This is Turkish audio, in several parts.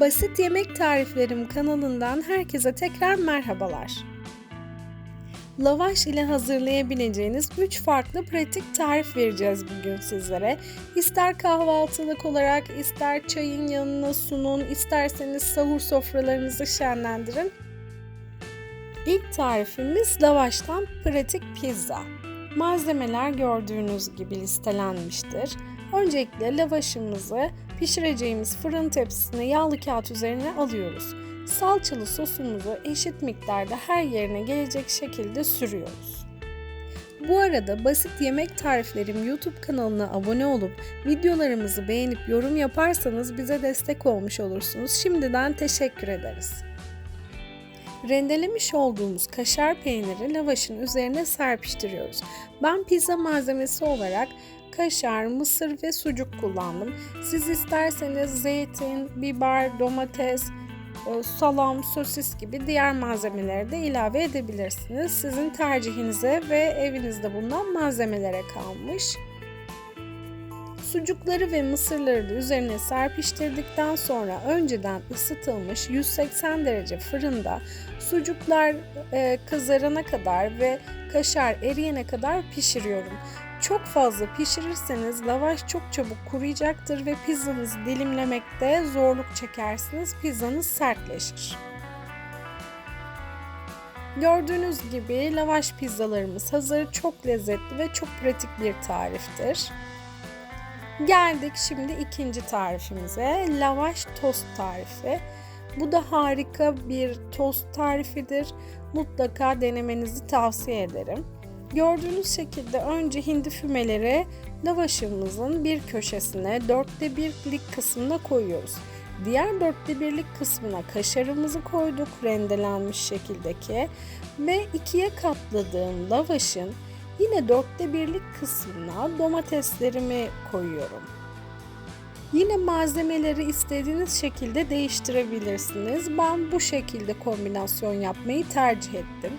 Basit Yemek Tariflerim kanalından herkese tekrar merhabalar. Lavaş ile hazırlayabileceğiniz 3 farklı pratik tarif vereceğiz bugün sizlere. İster kahvaltılık olarak, ister çayın yanına sunun, isterseniz sahur sofralarınızı şenlendirin. İlk tarifimiz lavaştan pratik pizza. Malzemeler gördüğünüz gibi listelenmiştir. Öncelikle lavaşımızı pişireceğimiz fırın tepsisine yağlı kağıt üzerine alıyoruz. Salçalı sosumuzu eşit miktarda her yerine gelecek şekilde sürüyoruz. Bu arada basit yemek tariflerim YouTube kanalına abone olup videolarımızı beğenip yorum yaparsanız bize destek olmuş olursunuz. Şimdiden teşekkür ederiz. Rendelemiş olduğumuz kaşar peyniri lavaşın üzerine serpiştiriyoruz. Ben pizza malzemesi olarak kaşar, mısır ve sucuk kullandım. Siz isterseniz zeytin, biber, domates, e, salam, sosis gibi diğer malzemeleri de ilave edebilirsiniz. Sizin tercihinize ve evinizde bulunan malzemelere kalmış. Sucukları ve mısırları da üzerine serpiştirdikten sonra önceden ısıtılmış 180 derece fırında sucuklar e, kızarana kadar ve kaşar eriyene kadar pişiriyorum. Çok fazla pişirirseniz lavaş çok çabuk kuruyacaktır ve pizzanızı dilimlemekte zorluk çekersiniz. Pizzanız sertleşir. Gördüğünüz gibi lavaş pizzalarımız hazır. Çok lezzetli ve çok pratik bir tariftir. Geldik şimdi ikinci tarifimize. Lavaş tost tarifi. Bu da harika bir tost tarifidir. Mutlaka denemenizi tavsiye ederim. Gördüğünüz şekilde önce hindi fümeleri lavaşımızın bir köşesine dörtte birlik kısmına koyuyoruz. Diğer dörtte birlik kısmına kaşarımızı koyduk rendelenmiş şekildeki ve ikiye katladığım lavaşın yine dörtte birlik kısmına domateslerimi koyuyorum. Yine malzemeleri istediğiniz şekilde değiştirebilirsiniz. Ben bu şekilde kombinasyon yapmayı tercih ettim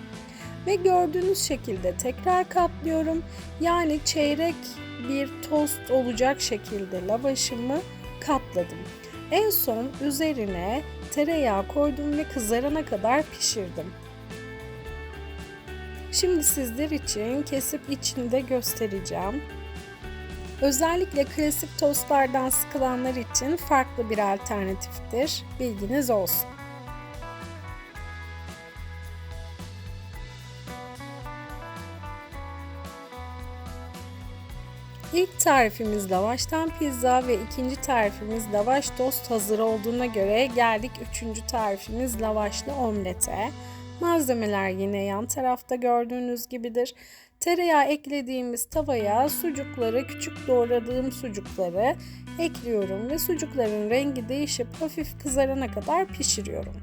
ve gördüğünüz şekilde tekrar katlıyorum. Yani çeyrek bir tost olacak şekilde lavaşımı katladım. En son üzerine tereyağı koydum ve kızarana kadar pişirdim. Şimdi sizler için kesip içinde göstereceğim. Özellikle klasik tostlardan sıkılanlar için farklı bir alternatiftir. Bilginiz olsun. İlk tarifimiz lavaştan pizza ve ikinci tarifimiz lavaş tost hazır olduğuna göre geldik üçüncü tarifimiz lavaşlı omlete. Malzemeler yine yan tarafta gördüğünüz gibidir. Tereyağı eklediğimiz tavaya sucukları, küçük doğradığım sucukları ekliyorum ve sucukların rengi değişip hafif kızarana kadar pişiriyorum.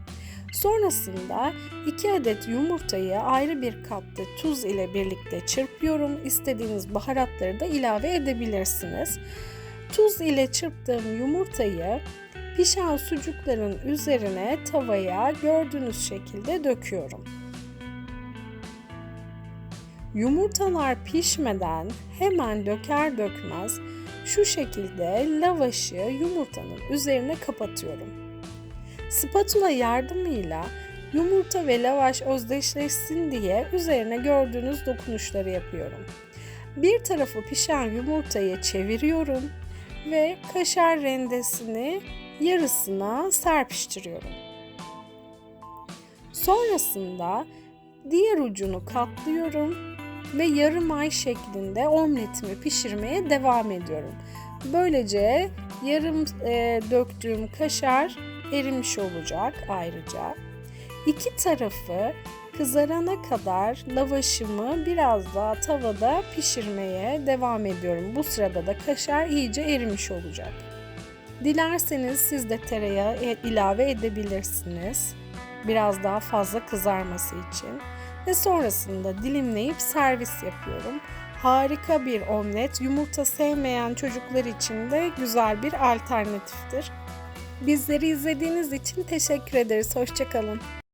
Sonrasında 2 adet yumurtayı ayrı bir kapta tuz ile birlikte çırpıyorum. İstediğiniz baharatları da ilave edebilirsiniz. Tuz ile çırptığım yumurtayı pişen sucukların üzerine tavaya gördüğünüz şekilde döküyorum. Yumurtalar pişmeden hemen döker dökmez şu şekilde lavaşı yumurtanın üzerine kapatıyorum. Spatula yardımıyla yumurta ve lavaş özdeşleşsin diye üzerine gördüğünüz dokunuşları yapıyorum. Bir tarafı pişen yumurtayı çeviriyorum ve kaşar rendesini yarısına serpiştiriyorum. Sonrasında diğer ucunu katlıyorum ve yarım ay şeklinde omletimi pişirmeye devam ediyorum. Böylece yarım e, döktüğüm kaşar erimiş olacak ayrıca. İki tarafı kızarana kadar lavaşımı biraz daha tavada pişirmeye devam ediyorum. Bu sırada da kaşar iyice erimiş olacak. Dilerseniz siz de tereyağı e, ilave edebilirsiniz. Biraz daha fazla kızarması için. Ve sonrasında dilimleyip servis yapıyorum. Harika bir omlet. Yumurta sevmeyen çocuklar için de güzel bir alternatiftir. Bizleri izlediğiniz için teşekkür ederiz. Hoşçakalın.